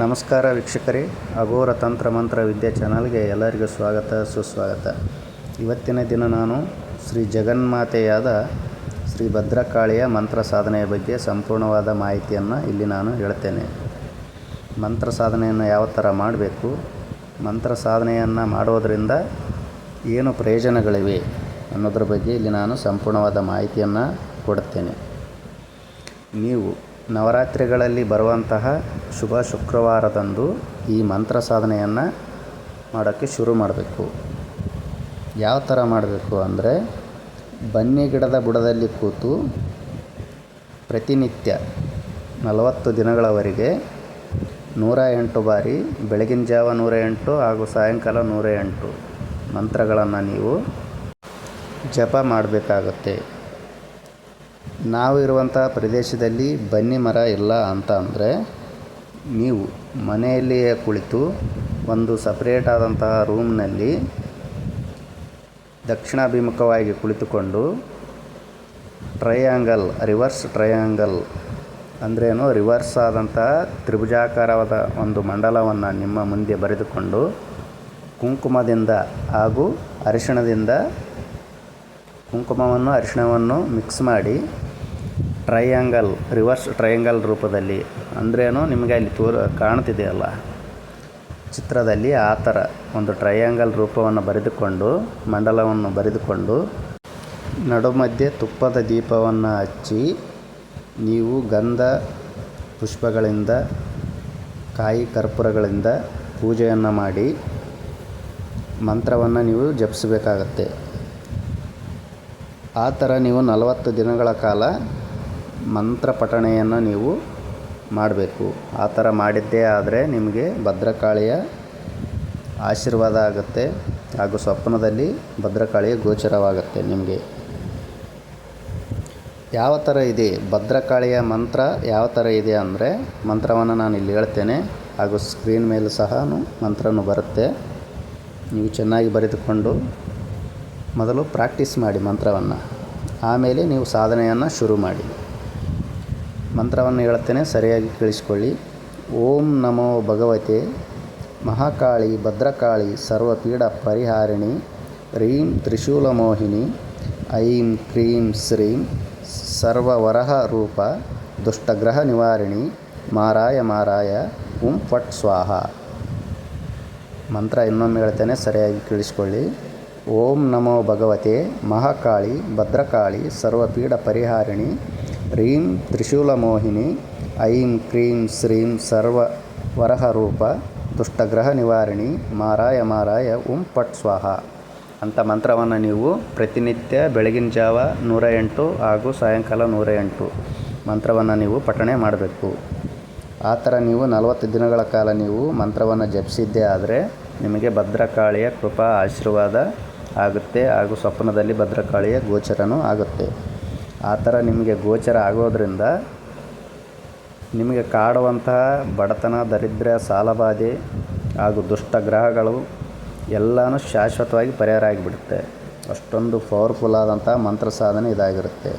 ನಮಸ್ಕಾರ ವೀಕ್ಷಕರೇ, ಅಘೋರ ತಂತ್ರ ಮಂತ್ರ ವಿದ್ಯಾ ಚಾನಲ್ಗೆ ಎಲ್ಲರಿಗೂ ಸ್ವಾಗತ, ಸುಸ್ವಾಗತ. ಇವತ್ತಿನ ದಿನ ನಾನು ಶ್ರೀ ಜಗನ್ಮಾತೆಯಾದ ಶ್ರೀ ಭದ್ರಕಾಳಿಯ ಮಂತ್ರ ಸಾಧನೆಯ ಬಗ್ಗೆ ಸಂಪೂರ್ಣವಾದ ಮಾಹಿತಿಯನ್ನು ಇಲ್ಲಿ ನಾನು ಹೇಳ್ತೇನೆ. ಮಂತ್ರ ಸಾಧನೆಯನ್ನು ಯಾವ ಥರ ಮಾಡಬೇಕು, ಮಂತ್ರ ಸಾಧನೆಯನ್ನು ಮಾಡೋದರಿಂದ ಏನು ಪ್ರಯೋಜನಗಳಿವೆ ಅನ್ನೋದ್ರ ಬಗ್ಗೆ ಇಲ್ಲಿ ನಾನು ಸಂಪೂರ್ಣವಾದ ಮಾಹಿತಿಯನ್ನು ಕೊಡುತ್ತೇನೆ ನೀವು ನವರಾತ್ರಿಗಳಲ್ಲಿ ಬರುವಂತಹ ಶುಭ ಶುಕ್ರವಾರದಂದು ಈ ಮಂತ್ರ ಸಾಧನೆಯನ್ನು ಮಾಡೋಕ್ಕೆ ಶುರು ಮಾಡಬೇಕು. ಯಾವ ಥರ ಮಾಡಬೇಕು ಅಂದರೆ ಬನ್ನಿ ಗಿಡದ ಬುಡದಲ್ಲಿ ಕೂತು ಪ್ರತಿನಿತ್ಯ ನಲವತ್ತು ದಿನಗಳವರೆಗೆ ನೂರ ಎಂಟು ಬಾರಿ ಬೆಳಗಿನ ಜಾವ ನೂರ ಎಂಟು ಹಾಗೂ ಸಾಯಂಕಾಲ ನೂರ ಎಂಟು ಮಂತ್ರಗಳನ್ನು ನೀವು ಜಪ ಮಾಡಬೇಕಾಗತ್ತೆ. ನಾವು ಇರುವಂಥ ಪ್ರದೇಶದಲ್ಲಿ ಬನ್ನಿ ಮರ ಇಲ್ಲ ಅಂತ ಅಂದರೆ ನೀವು ಮನೆಯಲ್ಲಿಯೇ ಕುಳಿತು ಒಂದು ಸಪ್ರೇಟ್ ಆದಂತಹ ರೂಮ್ನಲ್ಲಿ ದಕ್ಷಿಣಾಭಿಮುಖವಾಗಿ ಕುಳಿತುಕೊಂಡು ಟ್ರಯಾಂಗಲ್ ರಿವರ್ಸ್ ಟ್ರಯಾಂಗಲ್ ಅಂದ್ರೇನು ರಿವರ್ಸ್ ಆದಂತಹ ತ್ರಿಭುಜಾಕಾರವಾದ ಒಂದು ಮಂಡಲವನ್ನು ನಿಮ್ಮ ಮುಂದೆ ಬರೆದುಕೊಂಡು ಕುಂಕುಮದಿಂದ ಹಾಗೂ ಅರಿಶಿಣದಿಂದ ಕುಂಕುಮವನ್ನು ಅರಿಶಿಣವನ್ನು ಮಿಕ್ಸ್ ಮಾಡಿ ಟ್ರಯಾಂಗಲ್ ರಿವರ್ಸ್ ಟ್ರಯಾಂಗಲ್ ರೂಪದಲ್ಲಿ ಅಂದ್ರೇನು? ನಿಮಗೆ ಅಲ್ಲಿ ತೋರ್, ಕಾಣ್ತಿದೆಯಲ್ಲ? ಚಿತ್ರದಲ್ಲಿ ಆ ಥರ ಒಂದು ಟ್ರಯಾಂಗಲ್ ರೂಪವನ್ನು ಬರೆದುಕೊಂಡು, ಮಂಡಲವನ್ನು ಬರೆದುಕೊಂಡು, ನಡುಮಧ್ಯೆ ತುಪ್ಪದ ದೀಪವನ್ನು ಹಚ್ಚಿ, ನೀವು ಗಂಧ ಪುಷ್ಪಗಳಿಂದ, ಕಾಯಿ ಕರ್ಪೂರಗಳಿಂದ ಪೂಜೆಯನ್ನು ಮಾಡಿ, ಮಂತ್ರವನ್ನು ನೀವು ಜಪಿಸಬೇಕಾಗತ್ತೆ. ಆ ಥರ ನೀವು ನಲವತ್ತು ದಿನಗಳ ಕಾಲ ಮಂತ್ರ ಪಠಣೆಯನ್ನು ನೀವು ಮಾಡಬೇಕು. ಆ ಥರ ಮಾಡಿದ್ದೇ ಆದರೆ ನಿಮಗೆ ಭದ್ರಕಾಳಿಯ ಆಶೀರ್ವಾದ ಆಗುತ್ತೆ. ಹಾಗೂ ಸ್ವಪ್ನದಲ್ಲಿ ಭದ್ರಕಾಳಿಯ ಗೋಚರವಾಗುತ್ತೆ ನಿಮಗೆ. ಯಾವ ಥರ ಇದೆ? ಭದ್ರಕಾಳಿಯ ಮಂತ್ರ ಯಾವ ಥರ ಇದೆ ಅಂದರೆ ಮಂತ್ರವನ್ನು ನಾನು ಇಲ್ಲಿ ಹೇಳ್ತೇನೆ. ಹಾಗೂ ಸ್ಕ್ರೀನ್ ಮೇಲೂ ಸಹ ಮಂತ್ರನೂ ಬರುತ್ತೆ. ನೀವು ಚೆನ್ನಾಗಿ ಬರೆದುಕೊಂಡು ಮೊದಲು ಪ್ರಾಕ್ಟೀಸ್ ಮಾಡಿ ಮಂತ್ರವನ್ನು. ಆಮೇಲೆ ನೀವು ಸಾಧನೆಯನ್ನು ಶುರು ಮಾಡಿ. ಮಂತ್ರವನ್ನು ಹೇಳುತ್ತೇನೆ, ಸರಿಯಾಗಿ ಕೇಳಿಸಿಕೊಳ್ಳಿ. ಓಂ ನಮೋ ಭಗವತೆ, ಮಹಾಕಾಳಿ, ಭದ್ರಕಾಳಿ, ಸರ್ವಪೀಡ ಪರಿಹಾರಿಣಿ, ರೀಂ ತ್ರಿಶೂಲಮೋಹಿನಿ, ಐಂ ಕ್ರೀಂ ಶ್ರೀಂ ಸರ್ವವರಹ ರೂಪ, ದುಷ್ಟಗ್ರಹ ನಿವಾರಿಣಿ, ಮಾರಾಯ ಮಾರಾಯ, ಉಂ ಫಟ್ ಸ್ವಾಹ. ಮಂತ್ರ ಇನ್ನೊಮ್ಮೆ ಹೇಳ್ತೇನೆ ಸರಿಯಾಗಿ ಕೇಳಿಸಿಕೊಳ್ಳಿ. ಓಂ ನಮೋ ಭಗವತೆ, ಮಹಾಕಾಳಿ, ಭದ್ರಕಾಳಿ, ಸರ್ವಪೀಡ ಪರಿಹಾರಿಣಿ ರೀಂ ತ್ರಿಶೂಲಮೋಹಿನಿ ಐಂ ಕ್ರೀಂ ಶ್ರೀಂ ಸರ್ವ ವರಹರೂಪ ದುಷ್ಟಗ್ರಹ ನಿವಾರಿಣಿ ಮಾರಾಯ ಮಾರಾಯ ಉಂ ಪಟ್ ಸ್ವಾಹ ಅಂತ ಮಂತ್ರವನ್ನು ನೀವು ಪ್ರತಿನಿತ್ಯ ಬೆಳಗಿನ ಜಾವ ನೂರ ಎಂಟು ಹಾಗೂ ಸಾಯಂಕಾಲ ನೂರ ಎಂಟು ಮಂತ್ರವನ್ನು ನೀವು ಪಠಣೆ ಮಾಡಬೇಕು. ಆ ಥರ ನೀವು ನಲವತ್ತು ದಿನಗಳ ಕಾಲ ನೀವು ಮಂತ್ರವನ್ನು ಜಪಿಸಿದ್ದೇ ಆದರೆ ನಿಮಗೆ ಭದ್ರಕಾಳಿಯ ಕೃಪಾ, ಆಶೀರ್ವಾದ ಆಗುತ್ತೆ ಹಾಗೂ ಸ್ವಪ್ನದಲ್ಲಿ ಭದ್ರಕಾಳಿಯ ಗೋಚರನೂ ಆಗುತ್ತೆ. ಆ ಥರ ನಿಮಗೆ ಗೋಚರ ಆಗೋದ್ರಿಂದ ನಿಮಗೆ ಕಾಡುವಂತಹ ಬಡತನ, ದರಿದ್ರ, ಸಾಲಬಾಧೆ ಹಾಗೂ ದುಷ್ಟ ಗ್ರಹಗಳು ಎಲ್ಲನೂ ಶಾಶ್ವತವಾಗಿ ಪರಿಹಾರ ಆಗಿಬಿಡುತ್ತೆ. ಅಷ್ಟೊಂದು ಪವರ್ಫುಲ್ ಆದಂಥ ಮಂತ್ರ ಸಾಧನೆ ಇದಾಗಿರುತ್ತೆ.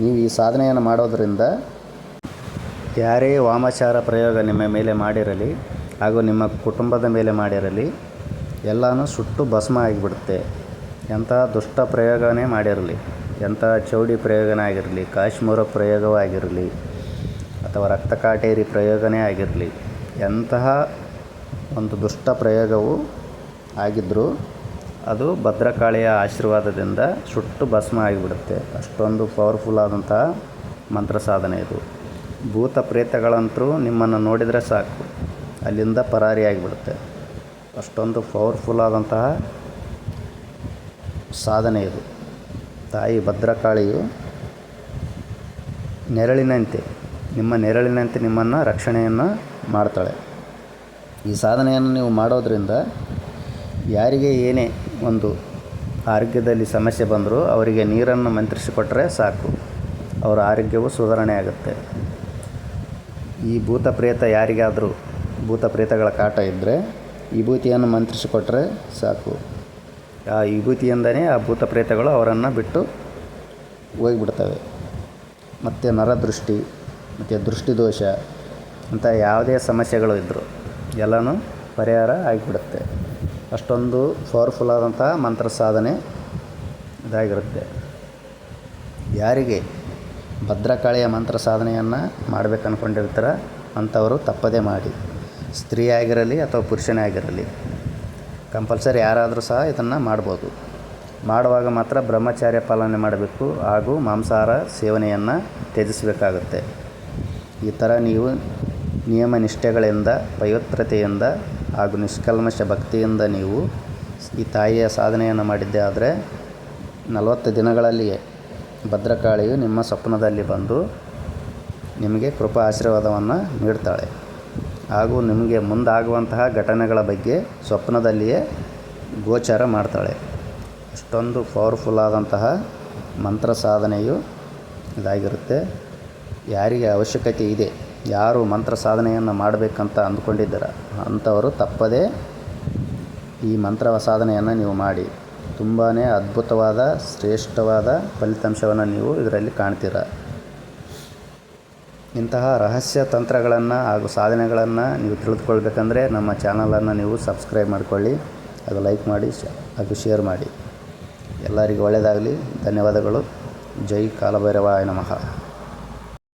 ನೀವು ಈ ಸಾಧನೆಯನ್ನು ಮಾಡೋದರಿಂದ ಯಾರೇ ವಾಮಾಚಾರ ಪ್ರಯೋಗ ನಿಮ್ಮ ಮೇಲೆ ಮಾಡಿರಲಿ ಹಾಗೂ ನಿಮ್ಮ ಕುಟುಂಬದ ಮೇಲೆ ಮಾಡಿರಲಿ ಎಲ್ಲನೂ ಸುಟ್ಟು ಭಸ್ಮ ಆಗಿಬಿಡುತ್ತೆ. ಎಂಥ ದುಷ್ಟ ಪ್ರಯೋಗವೇ ಮಾಡಿರಲಿ. ಎಂಥ ಚೌಡಿ ಪ್ರಯೋಗನೇ ಆಗಿರಲಿ, ಕಾಶ್ಮೀರ ಪ್ರಯೋಗವಾಗಿರಲಿ ಅಥವಾ ರಕ್ತ ಕಾಟೇರಿ ಪ್ರಯೋಗನೇ ಆಗಿರಲಿ, ಎಂತಹ ಒಂದು ದುಷ್ಟ ಪ್ರಯೋಗವು ಆಗಿದ್ದರೂ ಅದು ಭದ್ರಕಾಳಿಯ ಆಶೀರ್ವಾದದಿಂದ ಸುಟ್ಟು ಭಸ್ಮ ಆಗಿಬಿಡುತ್ತೆ. ಅಷ್ಟೊಂದು ಪವರ್ಫುಲ್ ಆದಂತಹ ಮಂತ್ರ ಸಾಧನೆ ಇದು. ಭೂತ ಪ್ರೇತಗಳಂತರೂ ನಿಮ್ಮನ್ನು ನೋಡಿದರೆ ಸಾಕು, ಅಲ್ಲಿಂದ ಪರಾರಿಯಾಗಿಬಿಡುತ್ತೆ ಅಷ್ಟೊಂದು ಪವರ್ಫುಲ್ ಆದಂತಹ ಸಾಧನೆ ಇದು. ತಾಯಿ ಭದ್ರಕಾಳಿಯು ನೆರಳಿನಂತೆ, ನಿಮ್ಮ ನೆರಳಿನಂತೆ ನಿಮ್ಮನ್ನು ರಕ್ಷಣೆಯನ್ನು ಮಾಡ್ತಾಳೆ. ಈ ಸಾಧನೆಯನ್ನು ನೀವು ಮಾಡೋದರಿಂದ ಯಾರಿಗೆ ಏನೇ ಒಂದು ಆರೋಗ್ಯದಲ್ಲಿ ಸಮಸ್ಯೆ ಬಂದರೂ ಅವರಿಗೆ ನೀರನ್ನು ಮಂತ್ರಿಸಿಕೊಟ್ರೆ ಸಾಕು. ಅವರ ಆರೋಗ್ಯವು ಸುಧಾರಣೆ ಆಗುತ್ತೆ. ಈ ಭೂತ ಪ್ರೇತ ಯಾರಿಗಾದರೂ ಭೂತ ಪ್ರೇತಗಳ ಕಾಟ ಇದ್ದರೆ ವಿಭೂತಿಯನ್ನು ಮಂತ್ರಿಸಿಕೊಟ್ರೆ ಸಾಕು. ಆ ವಿಭೂತಿಯಿಂದನೇ ಆ ಭೂತ ಪ್ರೇತಗಳು ಅವರನ್ನು ಬಿಟ್ಟು ಹೋಗಿಬಿಡ್ತವೆ. ಮತ್ತು ನರದೃಷ್ಟಿ, ಮತ್ತು ದೃಷ್ಟಿದೋಷ ಅಂತ ಯಾವುದೇ ಸಮಸ್ಯೆಗಳು ಇದ್ದರು ಎಲ್ಲನೂ ಪರಿಹಾರ ಆಗಿಬಿಡುತ್ತೆ. ಅಷ್ಟೊಂದು ಪವರ್ಫುಲ್ ಆದಂಥ ಮಂತ್ರ ಸಾಧನೆ ಇದಾಗಿರುತ್ತೆ. ಯಾರಿಗೆ ಭದ್ರಕಾಳಿಯ ಮಂತ್ರ ಸಾಧನೆಯನ್ನು ಮಾಡಬೇಕು ಅಂದ್ಕೊಂಡಿರ್ತಾರ ಅಂಥವರು ತಪ್ಪದೇ ಮಾಡಿ. ಸ್ತ್ರೀ ಆಗಿರಲಿ ಅಥವಾ ಪುರುಷನೇ ಆಗಿರಲಿ. ಕಂಪಲ್ಸರಿ ಯಾರಾದರೂ ಸಹ ಇದನ್ನು ಮಾಡ್ಬೋದು. ಮಾಡುವಾಗ ಮಾತ್ರ ಬ್ರಹ್ಮಚಾರ್ಯ ಪಾಲನೆ ಮಾಡಬೇಕು ಹಾಗೂ ಮಾಂಸಾಹಾರ ಸೇವನೆಯನ್ನು ತ್ಯಜಿಸಬೇಕಾಗುತ್ತೆ. ಈ ಥರ ನೀವು ನಿಯಮ ನಿಷ್ಠೆಗಳಿಂದ, ಪವಿತ್ರತೆಯಿಂದ ಹಾಗೂ ನಿಷ್ಕಲ್ಮಶ ಭಕ್ತಿಯಿಂದ ನೀವು ಈ ತಾಯಿಯ ಸಾಧನೆಯನ್ನು ಮಾಡಿದ್ದೇ ಆದರೆ ನಲವತ್ತು ದಿನಗಳಲ್ಲಿಯೇ ಭದ್ರಕಾಳಿಯು ನಿಮ್ಮ ಸ್ವಪ್ನದಲ್ಲಿ ಬಂದು ನಿಮಗೆ ಕೃಪಾ ಆಶೀರ್ವಾದವನ್ನು ನೀಡ್ತಾಳೆ. ಹಾಗೂ ನಿಮಗೆ ಮುಂದಾಗುವಂತಹ ಘಟನೆಗಳ ಬಗ್ಗೆ ಸ್ವಪ್ನದಲ್ಲಿಯೇ ಗೋಚಾರ ಮಾಡ್ತಾಳೆ. ಅಷ್ಟೊಂದು ಪವರ್ಫುಲ್ ಆದಂತಹ ಮಂತ್ರ ಸಾಧನೆಯು ಇದಾಗಿರುತ್ತೆ. ಯಾರಿಗೆ ಅವಶ್ಯಕತೆ ಇದೆ, ಯಾರು ಮಂತ್ರ ಸಾಧನೆಯನ್ನು ಮಾಡಬೇಕಂತ ಅಂದ್ಕೊಂಡಿದ್ದೀರ, ಅಂಥವರು ತಪ್ಪದೇ ಈ ಮಂತ್ರ ಸಾಧನೆಯನ್ನು ನೀವು ಮಾಡಿ. ತುಂಬಾ ಅದ್ಭುತವಾದ, ಶ್ರೇಷ್ಠವಾದ ಫಲಿತಾಂಶವನ್ನು ನೀವು ಇದರಲ್ಲಿ ಕಾಣ್ತೀರ. ಇಂತಹ ರಹಸ್ಯ ತಂತ್ರಗಳನ್ನು ಹಾಗೂ ಸಾಧನೆಗಳನ್ನು ನೀವು ತಿಳಿದುಕೊಳ್ಬೇಕಂದ್ರೆ ನಮ್ಮ ಚಾನಲನ್ನು ನೀವು ಸಬ್ಸ್ಕ್ರೈಬ್ ಮಾಡಿಕೊಳ್ಳಿ, ಅದು ಲೈಕ್ ಮಾಡಿ ಹಾಗೂ ಶೇರ್ ಮಾಡಿ. ಎಲ್ಲರಿಗೂ ಒಳ್ಳೆಯದಾಗಲಿ. ಧನ್ಯವಾದಗಳು. ಜೈ ಕಾಲಭೈರವಾಯ ನಮಃ.